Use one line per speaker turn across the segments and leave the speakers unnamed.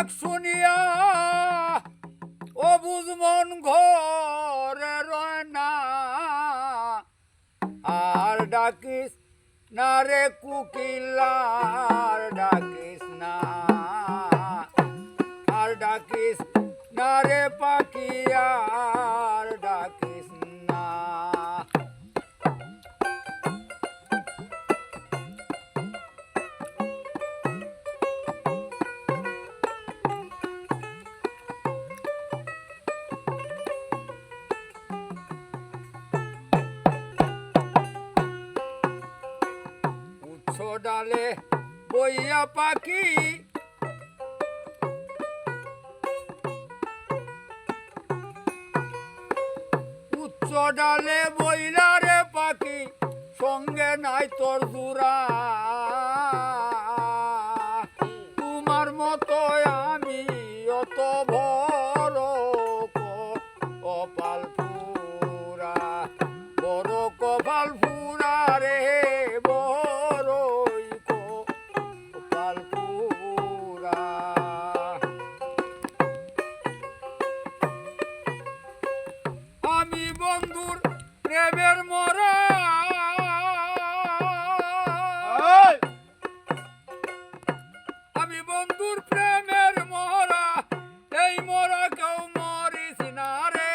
ডাক শুনিয়া ও বুঝমন ঘরে রয় না। আর ডাকিস না রে কুকিলার ডাকিস না। আর ডাকিস না রে পাখিয়ার ডালে বইয়া পাখি। উচ্চ ডালে বইলা রে পাখি সঙ্গে নাই তোর জুরা আমি বন্ধুর প্রেমের মরা এই মরা কেউ মরিস না রে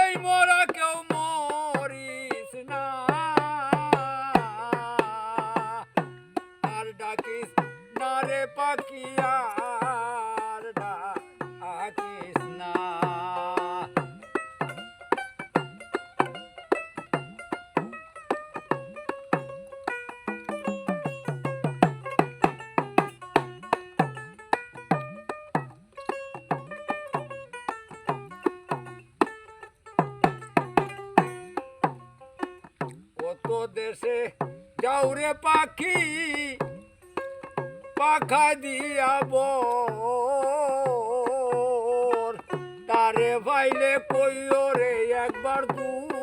এই মরা দেশে যাও রে পাখি পাখা দিয়া বর। তারে ভাইলে কইও রে একবার দুকিরির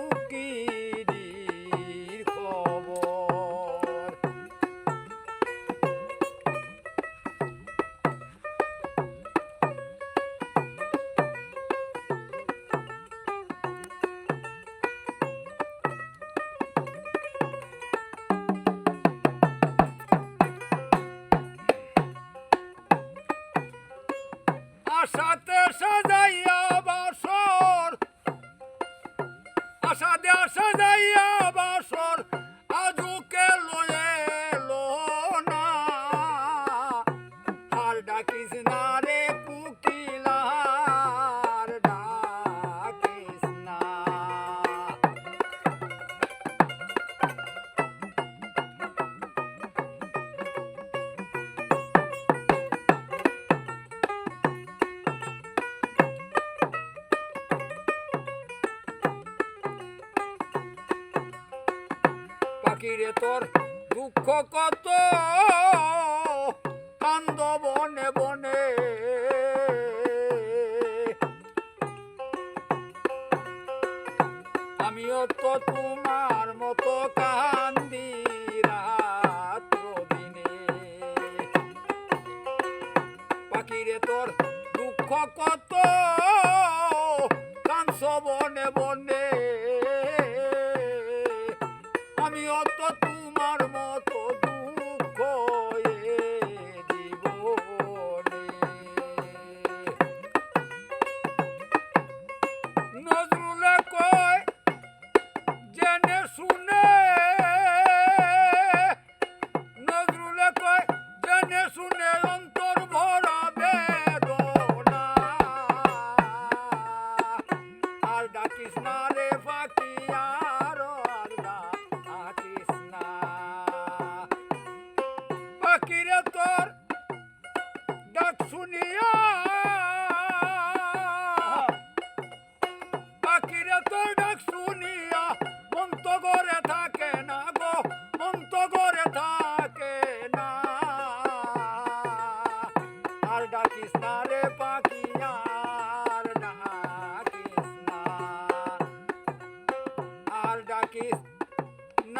আশাতে সাজাইয়া বাসর। আশাতে সাজাইয়া পাখিরে তোর দুঃখ কত? কান্দ বনে বনে। আমিও তো তোমার মতো কান্দি আর ডাকিস না রে পাখি আর ডাকিস না। মন্ত করে থাকে না গো মন্ত করে থাকে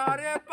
ডাকিস না আর ডাকিস না রে